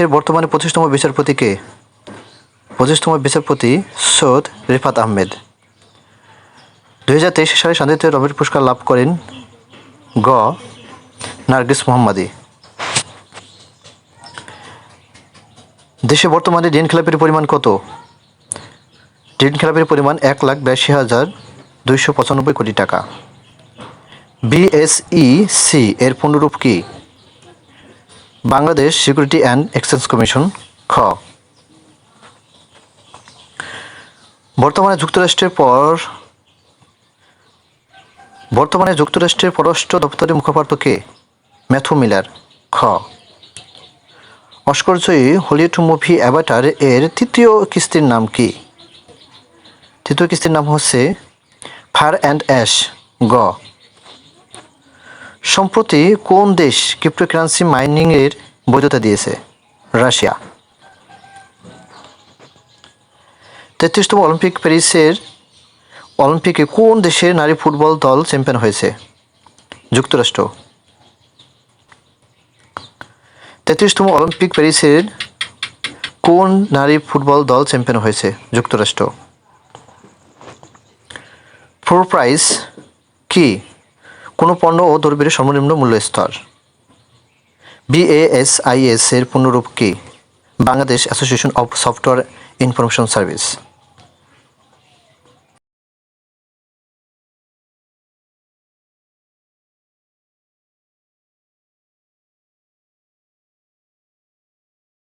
দেশের বর্তমানে পঁচিশতম বিচারপতি কে? পঁচিশতম বিচারপতি সৈয়দ রিফাত আহমেদ। দুই হাজার তেইশ সালে শান্তিতে নোবেল পুরস্কার লাভ করেন গ নার্গিস মোহাম্মদী। দেশে বর্তমানে ঋণ খেলাপির পরিমাণ কত? ঋণ খেলাপির পরিমাণ এক লাখ বিরাশি হাজার দুইশো পঁচানব্বই কোটি টাকা। বিএসইসি এর পূর্ণরূপ কি? Bangladesh security and exchange commission খ। বর্তমানে যুক্তরাষ্ট্রের পর, বর্তমানে যুক্তরাষ্ট্রের পররাষ্ট্র দপ্তরের মুখপাত্র কে? ম্যাথু মিলার, খ। অস্করজয়ী হলিউড মুভি অ্যাভাটার এর তৃতীয় কিস্তির নাম কি? তৃতীয় কিস্তির নাম হচ্ছে ফার অ্যান্ড অ্যাশ গ। সম্প্রতি কোন দেশ ক্রিপ্টোকারেন্সি মাইনিংয়ের বৈধতা দিয়েছে? রাশিয়া। তেত্রিশতম অলিম্পিক প্যারিসের, অলিম্পিকে কোন দেশের নারী ফুটবল দল চ্যাম্পিয়ন হয়েছে? যুক্তরাষ্ট্র। তেত্রিশতম অলিম্পিক প্যারিসের, কোন নারী ফুটবল দল চ্যাম্পিয়ন হয়েছে? যুক্তরাষ্ট্র। ফোর প্রাইস কি? কোনো পণ্য ও দ্রব্যের সর্বনিম্ন মূল্য স্তর বিএএসআইএস এর পূর্ণরূপ কি? Bangladesh association of software information service